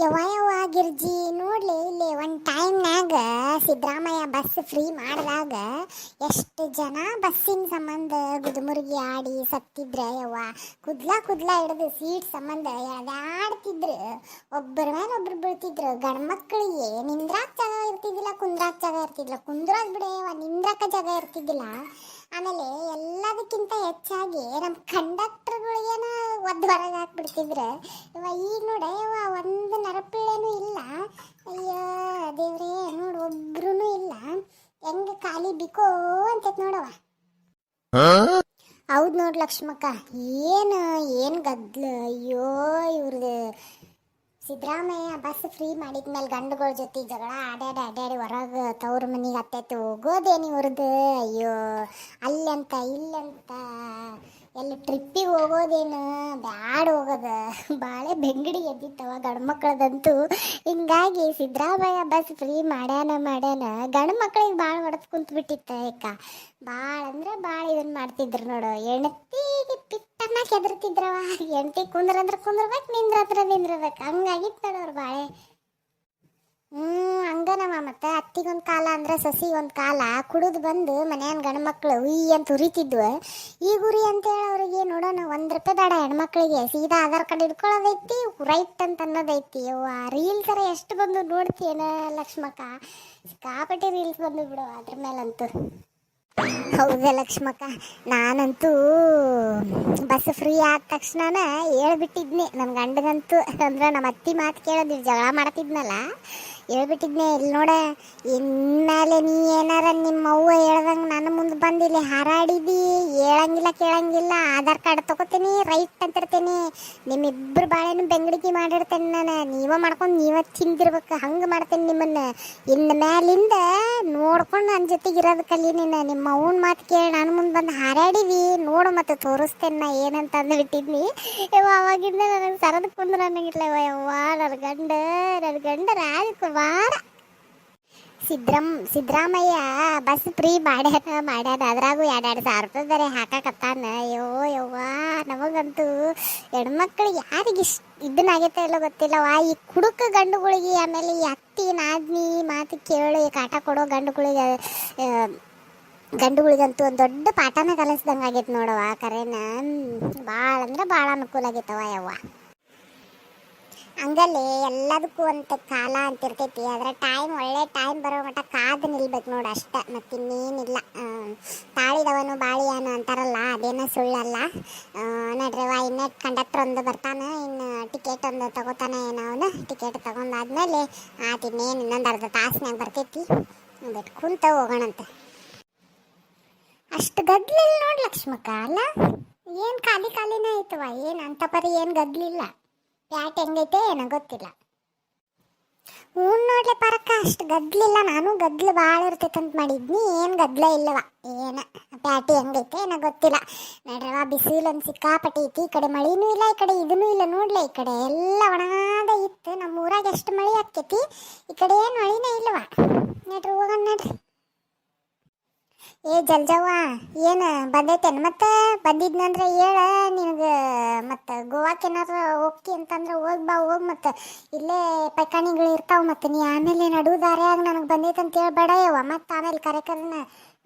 ಯವ್ವ ಯಾವ ಗಿರ್ಜಿ ನೋಡ್ಲಿ, ಇಲ್ಲಿ ಒಂದು ಟೈಮ್ನಾಗ ಸಿದ್ದರಾಮಯ್ಯ ಬಸ್ ಫ್ರೀ ಮಾಡಿದಾಗ ಎಷ್ಟು ಜನ ಬಸ್ಸಿನ ಸಂಬಂಧ ಗುದುಮುರುಗಿ ಆಡಿ ಸತ್ತಿದ್ರ ಯವ್ವ? ಕುದ್ಲ ಕುದ್ಲ ಹಿಡಿದು ಸೀಟ್ ಸಂಬಂಧ ಯಾವ್ದಾಡ್ತಿದ್ರು ಒಬ್ಬರ ಮೇಲೆ ಒಬ್ರು ಬೀಳ್ತಿದ್ರು. ಗಂಡ್ಮಕ್ಳಿಗೆ ನಿಂದ್ರಾಕ್ ಜಾಗ ಇರ್ತಿದ್ದಿಲ್ಲ, ಕುಂದ್ರಾಕ್ ಜಾಗ ಇರ್ತಿದ್ದಿಲ್ಲ. ಕುಂದ್ರಾಕ್ ಬಿಡ ನಿಂದ್ರಾಕ ಜಾಗ ಇರ್ತಿದ್ದಿಲ್ಲ. ಆಮೇಲೆ ಎಲ್ಲದಕ್ಕಿಂತ ಹೆಚ್ಚಾಗಿ ನಮ್ಮ ಕಂಡಕ್ಟರ್ಗಳಿಗೇನ ಒದ್ದು ಹೊರಗೆ ಹಾಕ್ಬಿಡ್ತಿದ್ರು ಇವ ಈಗ ನೋಡ ಇವ ಒಂದು ನರಪಿಳೆನೂ ಇಲ್ಲ. ಅಯ್ಯೋ ದೇವ್ರೇ ನೋಡು ಒಬ್ರು ಇಲ್ಲ. ಹೆಂಗ ಖಾಲಿ ಬಿಕೋ ಅಂತೈತ್ ನೋಡವ ಹೌದು ನೋಡ್ ಲಕ್ಷ್ಮಕ್ಕ ಏನು ಏನು ಗದ್ಲ ಅಯ್ಯೋ ಇವ್ರದ್ದು ಸಿದ್ದರಾಮಯ್ಯ ಬಸ್ ಫ್ರೀ ಮಾಡಿದ್ಮೇಲೆ ಗಂಡುಗಳ ಜೊತೆ ಜಗಳ ಆಡ್ಯಾಡಿ ಆಡ್ಯಾಡಿ ಹೊರಗೆ ತವ್ರ ಮನೆಗೆ ಹತ್ತೈತೆ, ಹೋಗೋದೇನು ಇವ್ರದ್ದು ಅಯ್ಯೋ, ಅಲ್ಲಂತ, ಇಲ್ಲಂತ? ಎಲ್ಲಿ ಟ್ರಿಪ್ಪಿಗೆ ಹೋಗೋದೇನು? ಬ್ಯಾಡ್ ಹೋಗೋದ. ಬಾಳೆ ಬೆಂಗಡಿ ಎದ್ದಿತ್ತವ ಗಂಡು ಮಕ್ಕಳದಂತೂ ಹಿಂಗಾಗಿ ಸಿದ್ದರಾಮಯ್ಯ ಬಸ್ ಫ್ರೀ ಮಾಡ್ಯಾನ ಮಾಡ್ಯಾನ ಗಂಡು ಮಕ್ಕಳಿಗೆ ಭಾಳ ಹೊಡೆದು ಕುಂತು ಬಿಟ್ಟಿತ್ತ ಏಕ ಭಾಳ ಅಂದ್ರೆ ಭಾಳ ಇದನ್ನ ಮಾಡ್ತಿದ್ರು ನೋಡು. ಎಣತಿಗೆ ಪಿಟ್ಟನ್ನ ಕೆದರ್ತಿದ್ರವ. ಎಂಟಿ ಕುಂದ್ರಂದ್ರೆ ಕುಂದ್ರಬೇಕು ನಿಂದ್ರ ಹತ್ರ ನಿಂದ್ರಬೇಕು ಹಂಗಾಗಿತ್ತು ನೋಡೋರು ಬಾಳೆ. ಹ್ಮ್, ಹಂಗನವ ಮತ್ತೆ? ಅತ್ತಿಗೊಂದು ಕಾಲ ಅಂದ್ರೆ ಸಸಿಗೊಂದು ಕಾಲ ಕುಡಿದು ಬಂದು ಮನೆಯನ್ ಗಂಡು ಮಕ್ಳು ಉಯ್ ಅಂತ ಉರಿತಿದ್ವು ಈಗ ಉರಿ ಅಂತ ಹೇಳಿ ಅವ್ರಿಗೆ ನೋಡೋಣ, ಒಂದು ರೂಪಾಯಿ ಬೇಡ ಹೆಣ್ಮಕ್ಳಿಗೆ. ಸೀದಾ ಆಧಾರ್ ಕಾರ್ಡ್ ಇಟ್ಕೊಳ್ಳೋದೈತಿ ರೈಟ್ ಅಂತ ಅನ್ನೋದೈತಿ. ಅವ್ವ ರೀಲ್ ಥರ ಎಷ್ಟು ಬಂದು ನೋಡ್ತೀಯೇನ ಲಕ್ಷ್ಮಕ್ಕ? ಸಿಕ್ಕಾಪಟ್ಟೆ ರೀಲ್ಸ್ ಬಂದು ಬಿಡು ಅದ್ರ ಮೇಲಂತೂ. ಹೌದಾ ಲಕ್ಷ್ಮಕ್ಕ, ನಾನಂತೂ ಬಸ್ ಫ್ರೀ ಆದ ತಕ್ಷಣ ಹೇಳ್ಬಿಟ್ಟಿದ್ನಿ. ನನ್ನ ಗಂಡಗಂತೂ, ಅಂದ್ರೆ ನಮ್ಮ ಅತ್ತಿ ಮಾತು ಕೇಳೋದು ಜಗಳ ಮಾಡ್ತಿದ್ನಲ್ಲ. ಹೇಳ್ಬಿಟ್ಟಿದ್ನೆ ಇಲ್ಲಿ ನೋಡ, ಇನ್ಮೇಲೆ ನೀ ಏನಾರ ನಿಮ್ಮ ಅವ್ವ ಹೇಳ್ದಂಗೆ ನನ್ನ ಮುಂದೆ ಬಂದು ಇಲ್ಲಿ ಹಾರಾಡಿದಿ, ಹೇಳಂಗಿಲ್ಲ ಕೇಳಂಗಿಲ್ಲ, ಆಧಾರ್ ಕಾರ್ಡ್ ತಗೋತೀನಿ, ರೈಟ್ ಅಂತಿರ್ತೀನಿ ನಿಮ್ಮಿಬ್ಬರು ಬಾಳೆನು ಬೆಂಗಡಿಗೆ ಮಾಡಿರ್ತೇನೆ ನಾನು, ನೀವ ಮಾಡ್ಕೊಂಡು ನೀವ ತಿಂದಿರ್ಬೇಕು, ಹಂಗೆ ಮಾಡ್ತೇನೆ ನಿಮ್ಮನ್ನ. ಇನ್ನು ಮೇಲಿಂದ ನೋಡ್ಕೊಂಡು ನನ್ನ ಜೊತೆಗೆ ಇರೋದು ಕಲಿ ನೀನು, ನಿಮ್ಮ ಅವ್ನ ಮಾತು ಕೇಳಿ ನನ್ನ ಮುಂದೆ ಬಂದು ಹಾರಾಡಿದಿ, ನೋಡು ಮತ್ತೆ ತೋರಿಸ್ತೇನೆ ನಾ ಏನಂತ ಅಂದ್ಬಿಟ್ಟಿದ್ನಿ ಯವ್ವ, ಅವಾಗಿಂದ ನನಗೆ ಸರದ ಕುಂದ್ರೆ ನನಗಿಲ್ಲ ಯವ್ವ ನನ್ನ ಗಂಡ ನನ್ನ ಗಂಡ ರಾಜಕುಮಾರ ಸಿದ್ರಮ್ ಸಿದ್ದರಾಮಯ್ಯ ಬಸ್ ಫ್ರೀ ಮಾಡ್ಯಾನ ಮಾಡ್ಯಾನ ಅದ್ರಾಗೂ ಎರಡು ಸಾವಿರ ರೂಪಾಯಿ ಬೇರೆ ಹಾಕಾಕತ್ತಾನ. ಅಯ್ಯೋ, ಯವ್ವ, ನಮಗಂತೂ ಹೆಣ್ಮಕ್ಳಿಗೆ ಯಾರಿಗೆ ಇಷ್ಟ ಇದನ್ನಾಗೈತೆ ಇಲ್ಲೋ ಗೊತ್ತಿಲ್ಲವ ಈ ಕುಡುಕ ಗಂಡುಗಳಿಗೆ ಆಮೇಲೆ ಈ ಅತ್ತಿ ನಾದ್ನಿ ಮಾತು ಕೇಳಿ ಕಾಟ ಕೊಡೋ ಗಂಡುಗಳಿಗೆ ಗಂಡುಗಳಿಗಂತೂ ಒಂದು ದೊಡ್ಡ ಪಾಠನ ಕಲಿಸ್ದಂಗೆ ಆಗೈತೆ ನೋಡವ ಕರೆನ. ಭಾಳ ಅಂದ್ರೆ ಭಾಳ ಅನುಕೂಲ ಆಗೈತವ ಯವ್ವ. ಹಂಗಲ್ಲಿ ಎಲ್ಲದಕ್ಕೂ ಅಂತ ಕಾಲ ಅಂತ ಇರ್ತೈತಿ. ಆದ್ರೆ ಟೈಮ್ ಒಳ್ಳೆ ಟೈಮ್ ಬರೋ ಮಟ್ಟ ಕಾದು ನಿಲ್ಬೇಕು ನೋಡು ಅಷ್ಟ. ಮತ್ತಿನ್ನೇನಿಲ್ಲ ತಾಳಿದವನು ಬಾಳಿಯಾನು ಅಂತಾರಲ್ಲ, ಅದೇನೋ ಸುಳ್ಳಲ್ಲ. ನೋಡ್ರಿ ವಾ ಇನ್ನ ಕಂಡಕ್ಟರ್ ಒಂದು ಬರ್ತಾನೆ, ಇನ್ನು ಟಿಕೆಟ್ ಒಂದು ತಗೋತಾನೆ ಏನೋ ಅವನು. ಟಿಕೆಟ್ ತಗೊಂಡಾದ್ಮೇಲೆ ಆತ ಇನ್ನೇನು ಇನ್ನೊಂದು ಅರ್ಧ ತಾಸಿನಾಗ ಬರ್ತೈತಿ. ಬಿಟ್ಟು ಕುಂತ ಹೋಗೋಣಂತೆ. ಅಷ್ಟು ಗದ್ಲಿಲ್ಲ ನೋಡಿ ಲಕ್ಷ್ಮಕ್ಕ, ಅಲ್ಲ? ಏನು ಖಾಲಿ ಖಾಲಿನೇ ಆಯ್ತವ ಏನು ಅಂತ ಪರಿ ಏನು ಗದ್ಲಿಲ್ಲ. ಪ್ಯಾಟ್ ಹೆಂಗೈತೆ ಏನೋ ಗೊತ್ತಿಲ್ಲ. ಹ್ಞೂ ನೋಡ್ಲೆ ಪರಕ, ಅಷ್ಟು ಗದ್ಲಿಲ್ಲ, ನಾನು ಗದ್ಲು ಭಾಳ ಇರ್ತೈತಂತ ಮಾಡಿದ್ನಿ, ಏನು ಗದ್ಲ ಇಲ್ಲವ, ಏನ, ಪ್ಯಾಟಿ ಹೆಂಗೈತೆ ಏನೋ ಗೊತ್ತಿಲ್ಲ. ನಡ್ರವ ಬಿಸಿಲು ಒಂದು ಸಿಕ್ಕಾಪಟ್ಟೆ ಐತಿ, ಈ ಕಡೆ ಮಳಿನೂ ಇಲ್ಲ, ಈ ಕಡೆ ಇದನ್ನೂ ಇಲ್ಲ, ನೋಡ್ಲೆ, ಈ ಕಡೆ ಎಲ್ಲ ಒಣಗಾದ ಇತ್ತು ನಮ್ಮ ಊರಾಗ ಎಷ್ಟು ಮಳಿ ಆಕ್ಕೈತಿ ಈ ಕಡೆ ಏನು ಮಳಿನೇ ಇಲ್ಲವ. ನಡ್ರಿ ಹೋಗೋಣ ನಡ್ರಿ. ಏ, ಜಲ್ಜವ್ವ, ಏನು ಬಂದೈತೇನು? ಮತ್ತೆ ಬಂದಿದ್ನಂದ್ರೆ ಹೇಳ, ನಿನಗೆ ಮತ್ತೆ ಗೋವಾಕ್ಕೆ ಏನಾದ್ರು ಹೋಗ್ತಿ ಅಂತಂದ್ರೆ ಹೋಗಿ ಬಾ, ಹೋಗಿ ಮತ್ತೆ. ಇಲ್ಲೇ ಪೈಕಾಣಿಗಳು ಇರ್ತಾವ ಮತ್ತೆ, ನೀ ಆಮೇಲೆ ನಡು ದಾರ್ಯಾಗ ನನಗೆ ಬಂದೈತೆ ಅಂತ ಹೇಳ್ಬೇಡ ಯವ್ವ. ಮತ್ತೆ ಆಮೇಲೆ ಕರೆ ಕರೆನ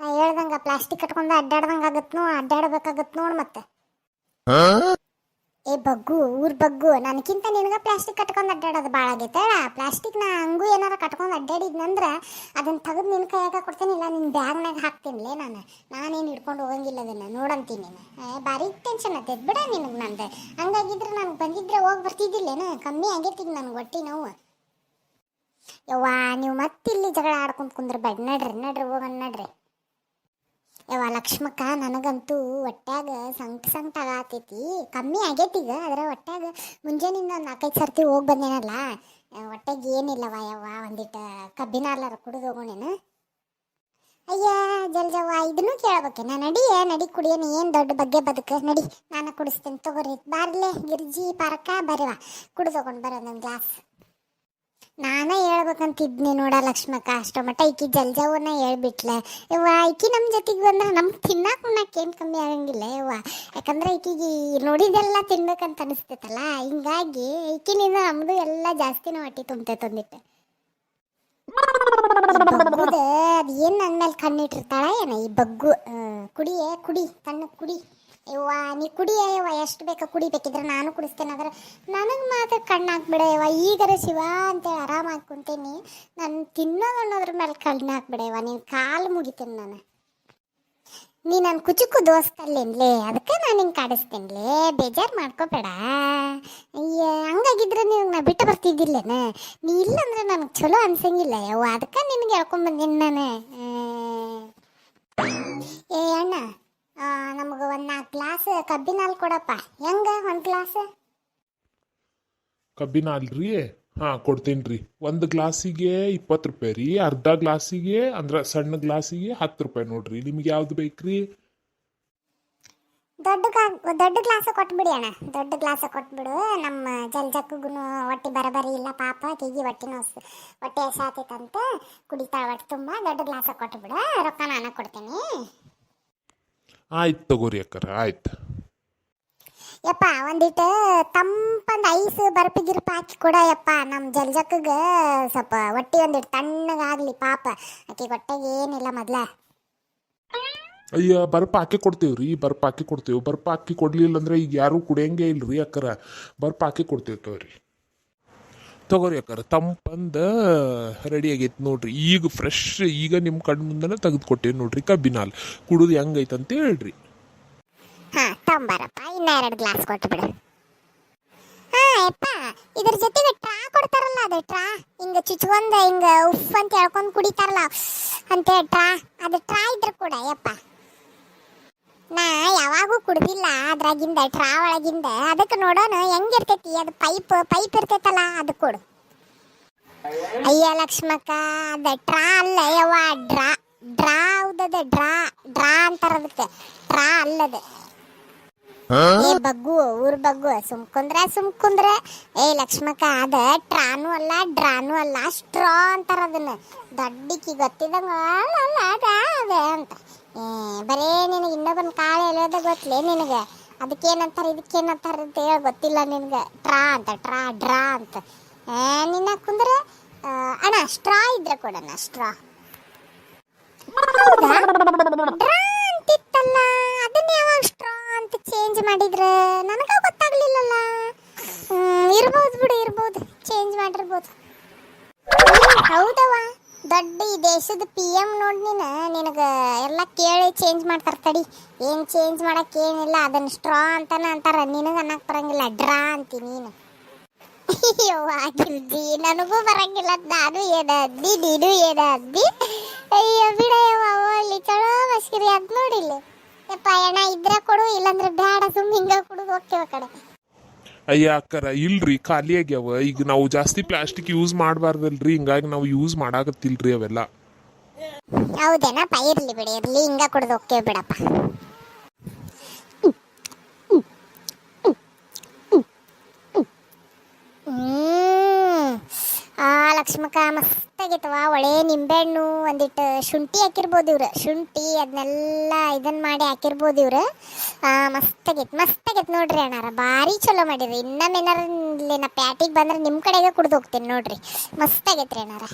ನಾ ಹೇಳ್ದಂಗೆ, ಪ್ಲಾಸ್ಟಿಕ್ ಕಟ್ಕೊಂಡು ಅಡ್ಡಾಡ್ದಂಗೆ ಆಗತ್ತೆ ನೋ ಅಡ್ಡಾಡ್ಬೇಕಾಗತ್ತೆ ನೋಡು ಮತ್ತೆ. ಏ ಬಗ್ಗು, ಊರ್ ಬಗ್ಗು ನನಗಿಂತ ನಿನಗ ಪ್ಲಾಸ್ಟಿಕ್ ಕಟ್ಕೊಂಡು ಅಡ್ಡಾಡೋದು ಭಾಳ ಆಗೈತೆ ಪ್ಲಾಸ್ಟಿಕ್ ನಾ ಹಂಗೂ ಏನಾರ ಕಟ್ಕೊಂಡು ಅಡ್ಡಾಡಿದ್ನಂದ್ರ ಅದನ್ನ ತೆಗೆದು ನಿನ್ನ ಕೈಯಾಗ ಕೊಡ್ತೀನಿ, ಇಲ್ಲ ನಿನ್ನ ಬ್ಯಾಗ್ನಾಗ ಹಾಕ್ತೀನಿಲೇ ನಾನು. ನಾನೇನು ಹಿಡ್ಕೊಂಡು ಹೋಗಂಗಿಲ್ಲ ಅದನ್ನ, ನೋಡಂತೀನಿ ನೀನು. ಭಾರಿ ಟೆನ್ಷನ್ ಆಗ್ತೈತೆ ಬಿಡ ನಿನಗೆ ನಂದು. ಹಂಗಾಗಿದ್ರೆ ನನಗೆ ಬಂದಿದ್ರೆ ಹೋಗಿ ಬರ್ತಿದ್ದಿಲ್ಲೇನು? ಕಮ್ಮಿ ಆಗೈತಿ ನನಗೆ ಹೊಟ್ಟೆ ನೋವು. ಯವ್ವಾ, ನೀವು ಮತ್ತಿಲ್ಲಿ ಜಗಳ ಆಡ್ಕೊಂತ ಕುಂದ್ರ ಬೇಡ, ನಡ್ರಿ ನಡ್ರಿ ಹೋಗೋಣ ನಡ್ರಿ. ಯವ್ವ ಲಕ್ಷ್ಮಕ್ಕ, ನನಗಂತೂ ಹೊಟ್ಯಾಗ ಸಂಕಟ ಸಂಕಟ ಆಗತೈತಿ. ಕಮ್ಮಿ ಆಗೈತಿ ಈಗ ಅದ್ರ ಹೊಟ್ಯಾಗ ಮುಂಜಾನಿಂದ ಒಂದು ನಾಲ್ಕೈದು ಸರ್ತಿ ಹೋಗಿ ಬಂದೇನಲ್ಲ ಹೊಟ್ಟೆಗೆ ಏನಿಲ್ಲವ ಯವ್ವ ಒಂದಿಟ್ಟು ಕಬ್ಬಿನ ಅಲ್ಲಾರ ಕುಡಿದು ಹೋಗೋಣೇನು ಅಯ್ಯ ಜಲ್ಜವ್ವ ಇದನ್ನು ಕೇಳ್ಬೇಕೇನ ನಡಿ ನಡಿ ಕುಡಿಯೋಣ ಏನು ದೊಡ್ಡ ಬಗ್ಗೆ ಬದುಕು. ನಡಿ, ನಾನು ಕುಡಿಸ್ತೇನೆ, ತಗೋರಿ, ಬಾರ್ಲೆ, ಗಿರ್ಜಿ, ಪಾರಕ, ಬರೀವ, ಕುಡಿದು ಹೋಗೋಣ ಬರೋ ಒಂದು ಗ್ಲಾಸ್. ನಾನೇ ಹೇಳ್ಬೇಕಂತಿದ್ನಿ ನೋಡ ಲಕ್ಷ್ಮಕ್ಕ. ಅಷ್ಟೋ ಮಟ್ಟ ಈಕಿ ಜಲ್ಜಾವನ್ನ ಹೇಳ್ಬಿಟ್ಲೆ. ಯವ್ವ, ಈಕಿ ನಮ್ಮ ಜೊತೆಗೆ ಬಂದ್ರೆ ನಮ್ಗೆ ತಿನ್ನಕ್ಕೆ ಉಣ್ಣಕ್ಕೆ ಏನು ಕಮ್ಮಿ ಆಗಂಗಿಲ್ಲ ಯವ್ವ. ಯಾಕಂದ್ರೆ ಈಕಿಗೆ ನೋಡಿದೆಲ್ಲ ತಿನ್ಬೇಕಂತ ಅನಿಸ್ತೈತಲ್ಲ, ಹಿಂಗಾಗಿ ಈಕಿನಿಂದ ನಮ್ದು ಎಲ್ಲ ಜಾಸ್ತಿನ ಹೊಟ್ಟಿ ತುಂಬತೈತೆ ತಂದಿಟ್ಟೆ. ಅದು ಏನು ನನ್ನ ಮೇಲೆ ಕಣ್ಣಿಟ್ಟಿರ್ತಾಳ ಏನ, ಈ ಬಗ್ಗು ಕುಡಿಯೇ, ಕುಡಿ ಕಣ್ಣು ಕುಡಿ. ಯವ್ವ, ನೀ ಕುಡಿಯೇ ಎಷ್ಟು ಬೇಕೋ ಕುಡಿಬೇಕಿದ್ರೆ ನಾನು ಕುಡಿಸ್ತೇನೆ. ನನಗೆ ಮಾತ್ರ ಕಣ್ಣು ಹಾಕ್ಬಿಡ ಯವ್ವ. ಈಗರ ಶಿವ ಅಂತೇಳಿ ಆರಾಮ ಕುಂತೀನಿ. ನಾನು ತಿನ್ನೋದು ಅನ್ನೋದ್ರ ಮೇಲೆ ಕಣ್ಣು ಹಾಕ್ಬಿಡ ಯವ್ವ. ನೀನು ಕಾಲು ಮುಗಿತೀನಿ ನಾನು. ನೀ ನನ್ನ ಕುಚುಕು ದೋಸ್ತಲ್ಲೇನ್ಲೇ? ಅದಕ್ಕೆ ನಾನು ಹಿಂಗೆ ಕಾಡಿಸ್ತೇನ್ಲೇ? ಬೇಜಾರು ಮಾಡ್ಕೋಬೇಡ. ಹಂಗಾಗಿದ್ರೆ ನೀವು ನಾ ಬಿಟ್ಟು ಬರ್ತಿದ್ದಿಲ್ಲೇನೆ? ನೀ ಇಲ್ಲಂದ್ರೆ ನನಗೆ ಚಲೋ ಅನ್ಸಂಗಿಲ್ಲ ಯವ್ವ. ಅದಕ್ಕೆ ನಿನಗೆ ಹೇಳ್ಕೊಂಬಂದಿನಿ ನಾನು ಆ. ಏ ಅಣ್ಣ ನಮಗೆ ಒಂದು ನಾಲ್ಕು ಗ್ಲಾಸ್ ಕಬ್ಬಿನ ಹಾಲು ಕೊಡಪ್ಪ. ಹೆಂಗ? ಒಂದು ಗ್ಲಾಸ್ ಕಬ್ಬಿನ ಹಾಲ್ರಿ ಹಾಂ ಕೊಡ್ತೀನಿ ರೀ. ಒಂದು ಗ್ಲಾಸಿಗೆ ಇಪ್ಪತ್ತು ರೂಪಾಯಿ ರೀ. ಅರ್ಧ ಗ್ಲಾಸಿಗೆ ಅಂದ್ರೆ ಸಣ್ಣ ಗ್ಲಾಸಿಗೆ ಹತ್ತು ರೂಪಾಯಿ ನೋಡ್ರಿ. ನಿಮ್ಗೆ ಯಾವ್ದು ಬೇಕ್ರಿ? ದೊಡ್ಡ ದೊಡ್ಡ ಗ್ಲಾಸ್ ಕೊಟ್ಬಿಡಿ ಅಣ್ಣ. ದೊಡ್ಡ ಗ್ಲಾಸ್ ಕೊಟ್ಬಿಡು. ನಮ್ಮ ಜಲ್ಜಕ್ಕೂ ಹೊಟ್ಟೆ ಬರಬರಿ ಇಲ್ಲ ಪಾಪ. ಕಿಗಿ ಹೊಟ್ಟೆ ನೋಸ್ ಹೊಟ್ಟೆ ಹಸಾತೈತಂತ ಕುಡಿತಾಳ ಹೊಟ್ಟೆ ತುಂಬ. ದೊಡ್ಡ ಗ್ಲಾಸ್ ಕೊಟ್ಬಿಡು. ರೊಕ್ಕ ನಾನು ಕೊಡ್ತೀನಿ. ಆಯ್ತು ತಗೋರಿ ಅಕ್ಕರ ಆಯ್ತು. ಯಪ್ಪ ಒಂದಿಟ್ಟು ತಂಪಂದ ಐಸ್ ಬರ್ಪಿ ಗಿರ್ಪ ಹಾಕಿ ಕೊಡ ಯಪ್ಪ. ನಮ್ಮ ಜಲ್ಜಕ್ಕಗ ಸ್ವಲ್ಪ ಹೊಟ್ಟಿ ಒಂದಿಟ್ಟು ತಣ್ಣಗಾಗ್ಲಿ ಪಾಪ. ಆಕೆ ಹೊಟ್ಟೆಗೆ ಏನಿಲ್ಲ ಮೊದ್ಲ. ಅಯ್ಯ ಬರ್ಪ ಹಾಕಿ ಕೊಡ್ತೀವಿ ರೀ ಬರ್ಪ ಹಾಕಿ ಕೊಡ್ತೀವಿ. ಬರ್ಪ ಹಾಕಿ ಕೊಡ್ಲಿಲ್ಲ ಅಂದ್ರೆ ಈಗ ಯಾರೂ ಕುಡಿಯಂಗೆ ಇಲ್ರಿ ಅಕ್ಕರ. ಬರ್ಪ ಹಾಕಿ ಕೊಡ್ತೀವಿ ತಗೋರಿ. ತಗೋರಿ ಅಕ್ಕರ. ತಂಪಂದ ರೆಡಿ ಆಗೈತೆ ನೋಡ್ರಿ. ಈಗ ಫ್ರೆಶ್ ಈಗ ನಿಮ್ಮ ಕಣ್ಣು ಮುಂದನೇ ತೆಗೆದು ಕೊಟ್ಟೇವಿ ನೋಡ್ರಿ ಕಬ್ಬಿನ ಹಾಲು ಕುಡಿದು ಹೆಂಗೈತೆ ಅಂತ ಹೇಳ್ರಿ. ಹಾ ತಂಬಾರಪ್ಪ ಇನ್ನ ಎರಡು ಗ್ಲಾಸ್ ಕೊಟ್ಬಿಡು ಹಾ, ಯಪ್ಪ. ಇದ್ರ ಜೊತೆಗೆ ಟ್ರಾ ಕೊಡ್ತಾರಲ್ಲ ಅದು ಟ್ರಾ. ಹಿಂಗ ಚುಚ್ಕೊಂಡ್, ಹಿಂಗ ಉಫ್ ಅಂತ ಹೇಳ್ಕೊಂಡ್ ಕುಡಿತಾರಲ್ಲ. ಅಂತ ಟ್ರಾ. ಅದು ಟ್ರಾ ಇದ್ರ ಕೂಡ, ಯಪ್ಪ. ನಾ ಯಾವಾಗೂ ಕುಡ್ದಿಲ್ಲ ಅದ್ರಾಗಿಂದ ಟ್ರಾ ಒಳಗಿಂದ ಅದಕ್ಕೆ ನೋಡೋಣ ಹೆಂಗಿರ್ತೈತಿ ಅದು ಪೈಪ್ ಪೈಪ್ ಇರ್ತೈತಲ್ಲ ಅದು ಕೊಡು ಅಯ್ಯ ಲಕ್ಷ್ಮಕ್ಕ ಅದ ಟ್ರಾ ಅಲ್ಲ ಯವ್ವ ಡ್ರಾ ಡ್ರಾ ಹೌದದ ಡ್ರಾ ಡ್ರಾ ಅಂತಾರ ಅದಕ್ಕೆ ಟ್ರಾ ಅಲ್ಲದ ಏ ಬಗ್ಗು ಊರ್ ಬಗ್ಗು ಸುಮ್ಕುಂದ್ರ ಸುಮ್ಕುಂದ್ರ. ಏ ಲಕ್ಷ್ಮಕ್ಕ ಅದ ಟ್ರಾನು ಅಲ್ಲ ಡ್ರಾನು ಅಲ್ಲ ಸ್ಟ್ರಾ ಅಂತಾರ ಅದನ್ನ. ದೊಡ್ಡಕಿ ಗೊತ್ತಿದಂಗ ಅಲ್ಲ ಅದ ಅದ ಅಂತ. ಏ ಬರೇ ನಿನಗೆ ಇನ್ನೊಬ್ಬನ ಕಾಳು ಎಳೆಯೋದ ಗೊತ್ತಲೇ ನಿನಗೆ? ಅದಕ್ಕೇನಂತಾರ ಇದಕ್ಕೇನಂತಾರ ಅಂತ ಹೇಳಿ ಗೊತ್ತಿಲ್ಲ ನಿನಗೆ. ಟ್ರಾ ಅಂತ ಟ್ರಾ ಡ್ರಾ ಅಂತ. ಏ ನಿನ್ನ ಕುಂದ್ರ ಆ, ಅಣ್ಣ ಸ್ಟ್ರಾ ಇದ್ರೆ ಕೊಡಣ್ಣ ಸ್ಟ್ರಾ ದೇಶದ ಪಿ ಎಂ ನೋಡಿ ನೀನು. ನಿನಗೆ ಎಲ್ಲ ಕೇಳಿ ಚೇಂಜ್ ಮಾಡ್ತಾರೆ ತಡಿ. ಏನು ಚೇಂಜ್ ಮಾಡಕ್ಕೆ ಏನಿಲ್ಲ, ಅದನ್ನು ಸ್ಟ್ರಾ ಅಂತಾನೆ ಅಂತಾರೆ. ನಿನಗೆ ಅನ್ನಕ್ಕೆ ಬರಂಗಿಲ್ಲ, ಡ್ರಾ ಅಂತಿ ನೀನು. ಅಯ್ಯೋ ಆಗಿಲ್ದಿ ನನಗೂ ಬರಂಗಿಲ್ಲ. ನಾನು ಏನದ್ದಿ ನೀನು ಏನದ್ದಿ ಅಯ್ಯೋ ಬಿಡಯ್ಯವ ಒಳ್ಳೆ ಚಲೋ ಮಸ್ಕಿರಿ ಅದು ನೋಡಿಲ್ಲ. ಯಪ್ಪ ಎಣ ಇದ್ರೆ ಕೊಡು, ಇಲ್ಲಾಂದ್ರೆ ಬೇಡ ಸುಮ್ಮನೆ ಹಿಂಗೆ ಕೊಡೋದು ಹೋಗ್ತೇವೆ ಕಡೆ. ಅಯ್ಯ ಅಕ್ಕರ ಇಲ್ರಿ, ಖಾಲಿ ಆಗ್ಯಾವ. ಈಗ ನಾವು ಜಾಸ್ತಿ ಪ್ಲಾಸ್ಟಿಕ್ ಯೂಸ್ ಮಾಡಬಾರ್ದಲ್ರಿ. ಹಿಂಗಾಗಿ ನಾವು ಯೂಸ್ ಮಾಡಾಕತ್ತಿಲ್ರಿ ಅವೆಲ್ಲ. ಹೌದೇನಪ್ಪ, ಇರ್ಲಿ ಬಿಡಿ, ಇರ್ಲಿ, ಹಿಂಗ ಕುಡ್ದು ಹೋಗ್ತೇವೆ ಬಿಡಪ್ಪ. ಆ ಲಕ್ಷ್ಮಕ್ಕ ಮಸ್ತಾಗಿತ್ತವ ಒಳ್ಳೆ ನಿಂಬೆಹಣ್ಣು, ಒಂದಿಟ್ಟು ಶುಂಠಿ ಹಾಕಿರ್ಬೋದು ಇವ್ರು. ಶುಂಠಿ ಅದನ್ನೆಲ್ಲ ಇದನ್ನ ಮಾಡಿ ಹಾಕಿರ್ಬೋದು ಇವ್ರು. ಮಸ್ತಾಗಿತ್ತು ಮಸ್ತಾಗಿತ್ತು ನೋಡ್ರಿ ಅಣ್ಣಾರ, ಭಾರಿ ಚಲೋ ಮಾಡಿರಿ. ಇನ್ನೊಮ್ಮೆ ಏನಾರ ನಾ ಪ್ಯಾಟಿಗೆ ಬಂದ್ರೆ ನಿಮ್ಮ ಕಡೆಗೆ ಕುಡ್ದು ಹೋಗ್ತೀನಿ ನೋಡ್ರಿ. ಮಸ್ತಾಗೈತ್ರಿ ಅಣ್ಣಾರ.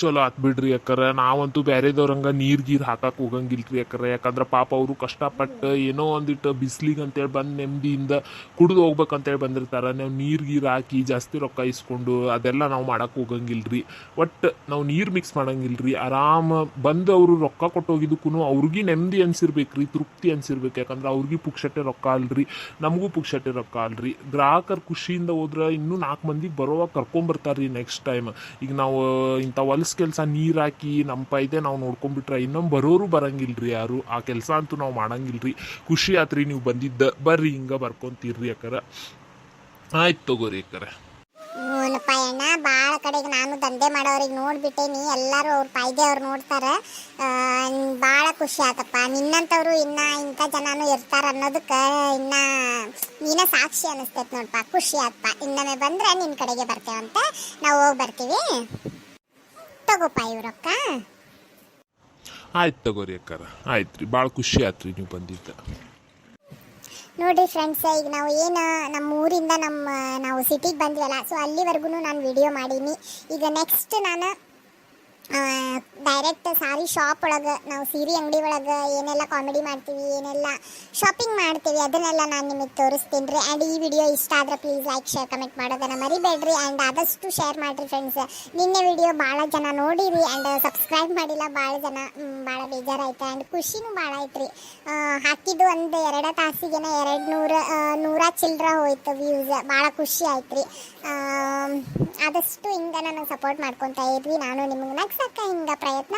ಚಲೋ ಆತ್ ಬಿಡ್ರಿ ಯಾಕರ ನಾವಂತೂ ಬ್ಯಾರೆದವ್ರಂಗ ನೀರ್ ಗೀರ್ ಹಾಕಕ್ ಹೋಗಂಗಿಲ್ರಿ ಯಾಕರ ಯಾಕಂದ್ರೆ ಪಾಪ ಅವರು ಕಷ್ಟಪಟ್ಟು ಏನೋ ಒಂದಿಟ್ಟು ಬಿಸ್ಲಿಗೆ ಅಂತೇಳಿ ಬಂದು ನೆಮ್ಮದಿಯಿಂದ ಕುಡಿದು ಹೋಗ್ಬೇಕಂತೇಳಿ ಬಂದಿರ್ತಾರೆ. ನಾವು ನೀರ್ ಗೀರ್ ಹಾಕಿ ಜಾಸ್ತಿ ರೊಕ್ಕ ಇಸ್ಕೊಂಡು ಅದೆಲ್ಲ ನಾವು ಮಾಡಕ್ ಹೋಗಂಗಿಲ್ರಿ. ಒಟ್ಟು ನಾವು ನೀರ್ ಮಿಕ್ಸ್ ಮಾಡಂಗಿಲ್ರಿ. ಆರಾಮ ಬಂದು ಅವರು ರೊಕ್ಕ ಕೊಟ್ಟೋಗಿದ್ದಕ್ಕೂ ಅವ್ರಿಗೆ ನೆಮ್ಮದಿ ಅನ್ಸಿರ್ಬೇಕ್ರಿ, ತೃಪ್ತಿ ಅನ್ಸಿರ್ಬೇಕು. ಯಾಕಂದ್ರೆ ಅವ್ರಿಗೆ ಪುಕ್ಷಟೆ ರೊಕ್ಕ ಅಲ್ರಿ, ನಮಗೂ ಪುಕ್ಷಟೆ ರೊಕ್ಕ ಅಲ್ರಿ. ಗ್ರಾಹಕರು ಖುಷಿಯಿಂದ ಹೋದ್ರೆ ಇನ್ನೂ ನಾಲ್ಕು ಮಂದಿಗೆ ಬರೋವಾಗ ಕರ್ಕೊಂಬರ್ತಾರ್ರಿ ನೆಕ್ಸ್ಟ್ ಟೈಮ್ ಈಗ ನಾವು ಇಂಥ ಹೊಲ್ಸ್ ಕೆಲಸ ನೀರು ಹಾಕಿ ನಮ್ಮ ಪೈದೆ ನಾವು ನೋಡ್ಕೊಂಡ್ಬಿಟ್ರೆ ಇನ್ನೊಮ್ಮೆ ಬರೋರು ಬರಂಗಿಲ್ರಿ ಯಾರು. ಆ ಕೆಲಸ ಅಂತೂ ನಾವು ಮಾಡಂಗಿಲ್ರಿ. ಖುಷಿ ಆತ್ರಿ ನೀವು ಬಂದಿದ್ದ. ಬರ್ರಿ ಹಿಂಗ ಬರ್ಕೊಂತೀರ್ರಿ ಅಕ್ಕರ. ಆಯ್ತು ತಗೋರಿ ರೀ ಹ್ಞೂನಪ್ಪ ಅಣ್ಣ ಭಾಳ ಕಡೆ ಕಡೆಗೆ ನಾನು ದಂಧೆ ಮಾಡೋರಿಗೆ ನೋಡ್ಬಿಟ್ಟೇನಿ. ಎಲ್ಲರೂ ಅವ್ರ ಪಾಯ್ದೆ ಅವ್ರು ನೋಡ್ತಾರೆ. ಭಾಳ ಖುಷಿ ಆತಪ್ಪ. ನಿನ್ನಂಥವ್ರು ಇನ್ನ ಇಂಥ ಜನನು ಇರ್ತಾರ ಅನ್ನೋದಕ್ಕೆ ಇನ್ನ ನೀನ ಸಾಕ್ಷಿ ಅನಿಸ್ತೈತೆ ನೋಡಪ್ಪ ಖುಷಿ ಆತಪ್ಪ ಇನ್ನೊಮ್ಮೆ ಬಂದ್ರೆ ನಿನ್ನ ಕಡೆಗೆ ಬರ್ತೇವಂತ. ನಾವು ಹೋಗಿ ಬರ್ತೀವಿ. ತಗೋಪ್ಪ ಇವ್ರಕ್ಕ ಆಯ್ತು ತಗೋರಿ ಅಕ್ಕಾರ ಆಯ್ತು ರೀ. ಭಾಳ ಖುಷಿ ಆಯ್ತು ರೀ ನೀವು ಬಂದಿದ್ದ. ನೋಡ್ರಿ ಫ್ರೆಂಡ್ಸ್ ಈಗ ನಾವು ಏನು ನಮ್ಮ ಊರಿಂದ ನಮ್ಮ ನಾವು ಸಿಟಿಗೆ ಬಂದ್ವಲ್ಲ ಸೊ ಅಲ್ಲಿವರೆಗೂ ನಾನು ವಿಡಿಯೋ ಮಾಡೀನಿ. ಈಗ ನೆಕ್ಸ್ಟ್ ನಾನು ಡೈರೆಕ್ಟ್ ಸಾರಿ ಶಾಪ್ ಒಳಗೆ, ನಾವು ಸೀರೆ ಅಂಗಡಿ ಒಳಗೆ ಏನೆಲ್ಲ ಕಾಮಿಡಿ ಮಾಡ್ತೀವಿ, ಏನೆಲ್ಲ ಶಾಪಿಂಗ್ ಮಾಡ್ತೀವಿ, ಅದನ್ನೆಲ್ಲ ನಾನು ನಿಮಗೆ ತೋರಿಸ್ತೀನಿ ರೀ. ಆ್ಯಂಡ್ ಈ ವಿಡಿಯೋ ಇಷ್ಟ ಆದರೆ ಪ್ಲೀಸ್ ಲೈಕ್ ಶೇರ್ ಕಮೆಂಟ್ ಮಾಡೋದನ್ನು ಮರಿಬೇಡ್ರಿ. ಆ್ಯಂಡ್ ಆದಷ್ಟು ಶೇರ್ ಮಾಡಿರಿ ಫ್ರೆಂಡ್ಸ್ ನಿನ್ನೆ ವಿಡಿಯೋ ಭಾಳ ಜನ ನೋಡಿರಿ ಆ್ಯಂಡ್ ಸಬ್ಸ್ಕ್ರೈಬ್ ಮಾಡಿಲ್ಲ ಭಾಳ ಜನ ಭಾಳ ಬೇಜಾರಾಯ್ತು ಆ್ಯಂಡ್ ಖುಷಿನೂ ಭಾಳ ಐತ್ರಿ ಹಾಕಿದ್ದು ಒಂದು ಎರಡು ತಾಸಿಗೆನ ಎರಡು ನೂರ ನೂರ ಚಿಲ್ಲರ ಹೋಯ್ತು ವ್ಯೂಸ್ ಭಾಳ ಖುಷಿ ಆಯ್ತು ರೀ. ಆದಷ್ಟು ಹಿಂಗೆ ನನಗೆ ಸಪೋರ್ಟ್ ಮಾಡ್ಕೊತಾ ಇದ್ವಿ ನಾನು ನಿಮಗೆ ನಗ್ಸಕ್ಕೆ ಹಿಂಗ ಪ್ರಯತ್ನ